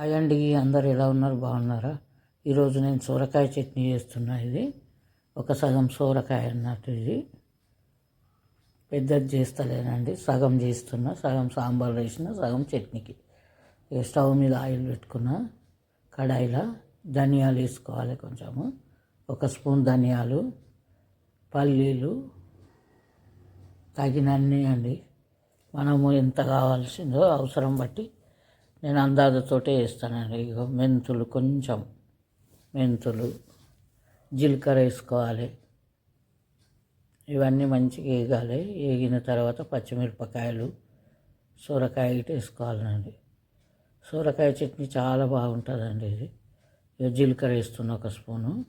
Hi అండి అందరు ఎలా ఉన్నారు? బాగున్నారా? ఈరోజు నేను సోరకాయ చట్నీ చేస్తున్నా ఇది. ఒక సగం సోరకాయ అన్నట్టు ఇది. పెద్దది చేస్తలేనండి. సగం చేస్తున్నా సగం సాంబార్ వేసిన సగం చట్నీకి. ఇక స్టవ్ మీద ఆయిల్ పెట్టుకున్న కడాయిలో. ధనియాలు వేసుకోవాలి కొంచెము. ఒక స్పూన్ ధనియాలు పల్లీలు తగినన్నీ అండి. మనము ఎంత కావాల్సిందో అవసరం బట్టి నేను అందాజతోటే వేస్తానండి. ఇగో మెంతులు కొంచెం మెంతులు జీలకర్ర వేసుకోవాలి. ఇవన్నీ మంచిగా వేగాలి. వేగిన తర్వాత పచ్చిమిరపకాయలు సొరకాయ ఇటు వేసుకోవాలండి. సొరకాయ చట్నీ చాలా బాగుంటుందండి ఇది. జీలకర్ర వేస్తున్న ఒక స్పూను.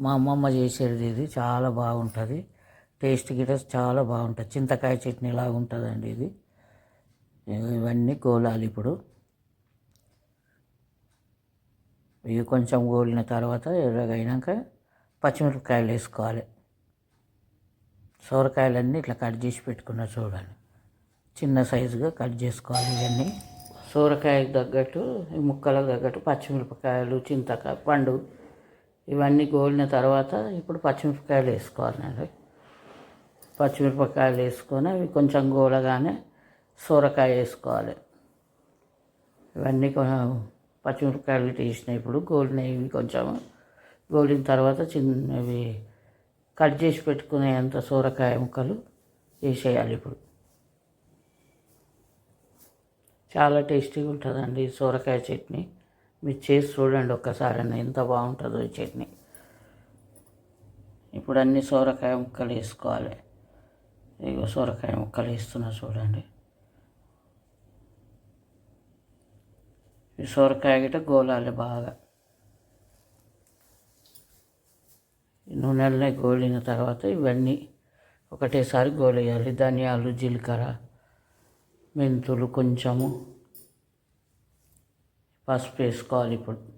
మా అమ్మమ్మ చేసేది ఇది చాలా బాగుంటుంది. టేస్ట్ గిట చాలా బాగుంటుంది. చింతకాయ చట్నీ లాగా ఉంటుందండి ఇది. ఇవన్నీ గోలాలి ఇప్పుడు. ఇవి కొంచెం గోలిన తర్వాత ఎర్రగైనాక పచ్చిమిరపకాయలు వేసుకోవాలి. సోరకాయలన్నీ ఇట్లా కట్ చేసి పెట్టుకున్న చూడాలి చిన్న సైజుగా కట్ చేసుకోవాలి ఇవన్నీ. సోరకాయకు తగ్గట్టు ఈ ముక్కలకు తగ్గట్టు పచ్చిమిరపకాయలు చింతకాయ పండు ఇవన్నీ గోలిన తర్వాత ఇప్పుడు పచ్చిమిరపకాయలు వేసుకోవాలండి పచ్చిమిరపకాయలు వేసుకొని అవి కొంచెం గోలగానే సోరకాయ వేసుకోవాలి. ఇవన్నీ పచ్చిమిరపకాయలు వేసినప్పుడు ఇప్పుడు గోలినవి కొంచెం. గోలిన తర్వాత చిన్నవి కట్ చేసి పెట్టుకునే అంత సోరకాయ ముక్కలు వేసేయాలి ఇప్పుడు. చాలా టేస్టీగా ఉంటుందండి ఈ సోరకాయ చట్నీ. మీరు చేసి చూడండి ఒక్కసారి ఎంత బాగుంటుందో ఈ చట్నీ. ఇప్పుడు అన్ని సోరకాయ ముక్కలు వేసుకోవాలి. ఇగో సొరకాయ ముక్కలు వేస్తున్నా చూడండి. ఈ సొరకాయ గిట గోలాలి బాగా. ఈ నూనెలనే గోలిన తర్వాత ఇవన్నీ ఒకటేసారి గోలేయాలి. ధనియాలు జీలకర్ర మెంతులు కొంచెము పసుపు వేసుకోవాలి ఇప్పుడు.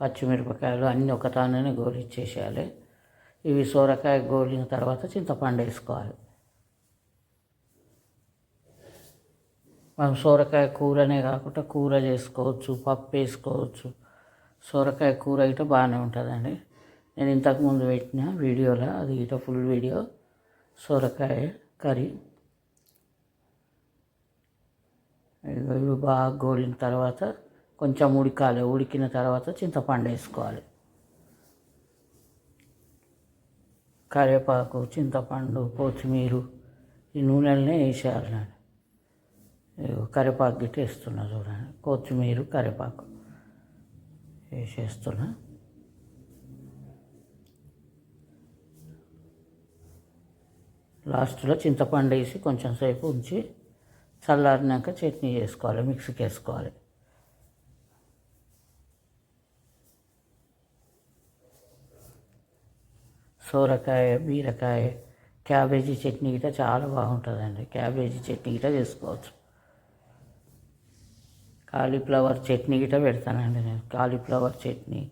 పచ్చిమిరపకాయలు అన్నీ ఒక గోలిచ్చేసేయాలి. ఇవి సొరకాయ గోలిన తర్వాత చింతపండు వేసుకోవాలి. మనం సొరకాయ కూరనే కాకుండా కూర చేసుకోవచ్చు పప్పు వేసుకోవచ్చు. సొరకాయ కూర ఇట బాగానే ఉంటుందండి. నేను ఇంతకుముందు పెట్టిన వీడియోలో అది ఇట ఫుల్ వీడియో సొరకాయ కర్రీ. ఇవి బాగా గోలిన తర్వాత కొంచెం ఉడకాలి ఉడికిన తర్వాత చింతపండు వేసుకోవాలి. కరివేపాకు చింతపండు కొత్తిమీర ఈ నూనెలనే వేసేయాలి నేను. కరివేపాకు గిట్ట వేస్తున్నా చూడండి కొత్తిమీర కరివేపాకు వేసేస్తున్నా. లాస్ట్లో చింతపండు వేసి కొంచెం సేపు ఉంచి చల్లారినాక చట్నీ చేసుకోవాలి మిక్సీకి వేసుకోవాలి. సోరకాయ బీరకాయ క్యాబేజీ చట్నీ గిట్ట చాలా బాగుంటుందండి. క్యాబేజీ చట్నీ గిట్ట చేసుకోవచ్చు. కాలీఫ్లవర్ చట్నీ గిట్ట పెడతానండి నేను కాలీఫ్లవర్ చట్నీ.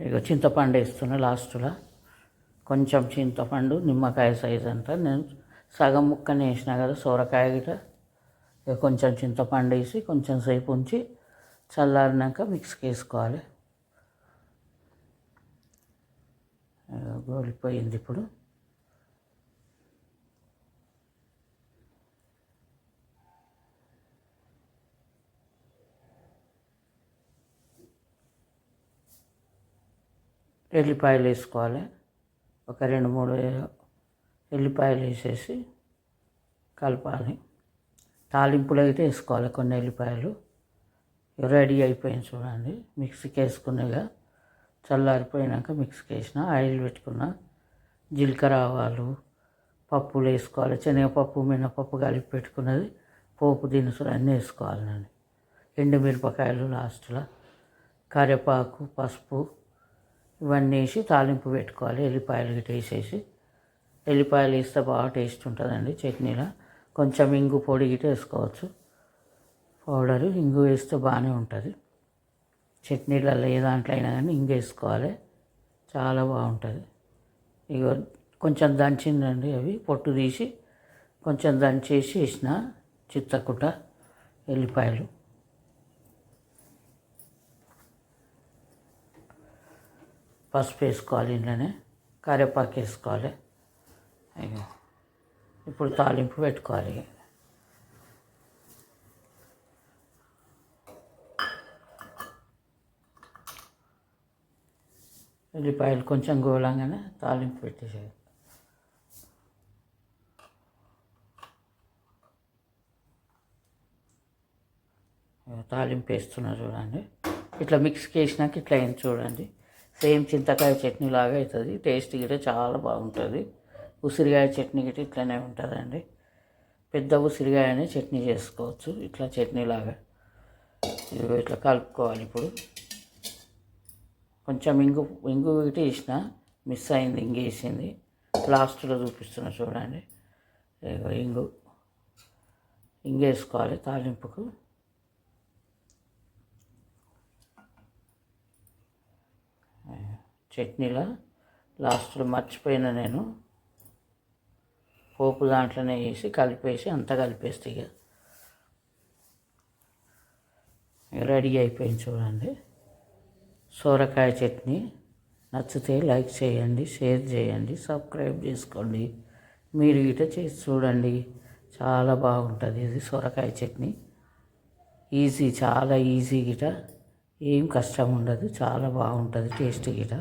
ఇక చింతపండు వేస్తున్నా లాస్ట్లో. కొంచెం చింతపండు నిమ్మకాయ సైజ్ అంతా. నేను సగం ముక్కనే వేసిన కదా సోరకాయ గిట ఇక కొంచెం చింతపండు వేసి కొంచెం సేపు ఉంచి చల్లారినాక మిక్స్కి వేసుకోవాలి. గోలిపోయింది ఇప్పుడు. ఎల్లిపాయలు వేసుకోవాలి. ఒక రెండు మూడు ఎల్లిపాయలు వేసేసి కలపాలి. తాలింపులు అయితే వేసుకోవాలి కొన్ని ఎల్లిపాయలు. రెడీ అయిపోయింది చూడండి. మిక్సీకి వేసుకునేగా చల్లారిపోయినాక మిక్సీకి వేసిన ఆయిల్ పెట్టుకున్న. జీలకర్ర ఆవాలు పప్పులు వేసుకోవాలి. శనగపప్పు మినపప్పు కలిపి పెట్టుకున్నది. పోపు దినుసులు అన్నీ వేసుకోవాలి నేను. ఎండుమిరపకాయలు లాస్ట్లో. కరివేపాకు పసుపు ఇవన్నీ వేసి తాలింపు పెట్టుకోవాలి. ఎల్లిపాయలు గిట్ట వేసేసి. ఎల్లిపాయలు వేస్తే బాగా టేస్ట్ ఉంటుందండి చట్నీలో. కొంచెం ఇంగు పొడి గిట్ట వేసుకోవచ్చు. పౌడరు ఇంగు వేస్తే బాగానే ఉంటుంది. చట్నీలలో ఏ దాంట్లో అయినా కానీ ఇంగు వేసుకోవాలి. చాలా బాగుంటుంది. ఇగో కొంచెం దంచిందండి అవి. పొట్టు తీసి కొంచెం దంచేసి వేసిన చిత్తకుట ఎల్లిపాయలు. పసుపు వేసుకోవాలి ఇంట్లోనే కరివేపాకు వేసుకోవాలి. అయ్యో ఇప్పుడు తాలింపు పెట్టుకోవాలి. ఉల్లిపాయలు కొంచెం గోళంగానే తాలింపు పెట్టేసేది తాలింపు వేస్తున్నారు చూడండి. ఇట్లా మిక్స్కి వేసినాక ఇట్లా అయింది చూడండి. సేమ్ చింతకాయ చట్నీ లాగా అవుతుంది. టేస్ట్ గిట్ట చాలా బాగుంటుంది. ఉసిరికాయ చట్నీ గిట్ట ఇట్లనే ఉంటుందండి. పెద్ద ఉసిరికాయనే చట్నీ చేసుకోవచ్చు. ఇట్లా చట్నీ లాగా. ఇదిగో ఇట్లా కలుపుకోవాలి ఇప్పుడు. కొంచెం ఇంగు ఇంగు ఇటు వేసిన మిస్ అయింది ఇంగు వేసింది. లాస్ట్లో చూపిస్తున్నా చూడండి. ఇంగు. ఇంగు వేసుకోవాలి తాలింపుకు. చట్నీలో లాస్ట్లో మర్చిపోయిన నేను. పోపు దాంట్లోనే వేసి కలిపేసి అంతా కలిపేస్తే ఇక రెడీ అయిపోయింది చూడండి. సోరకాయ చట్నీ. నచ్చితే లైక్ చేయండి షేర్ చేయండి సబ్స్క్రైబ్ చేసుకోండి. మీరు ఇట చేసి చూడండి. చాలా బాగుంటుంది ఇది సొరకాయ చట్నీ. ఈజీ చాలా ఈజీ గిట ఏం కష్టం ఉండదు చాలా బాగుంటుంది టేస్ట్ గిట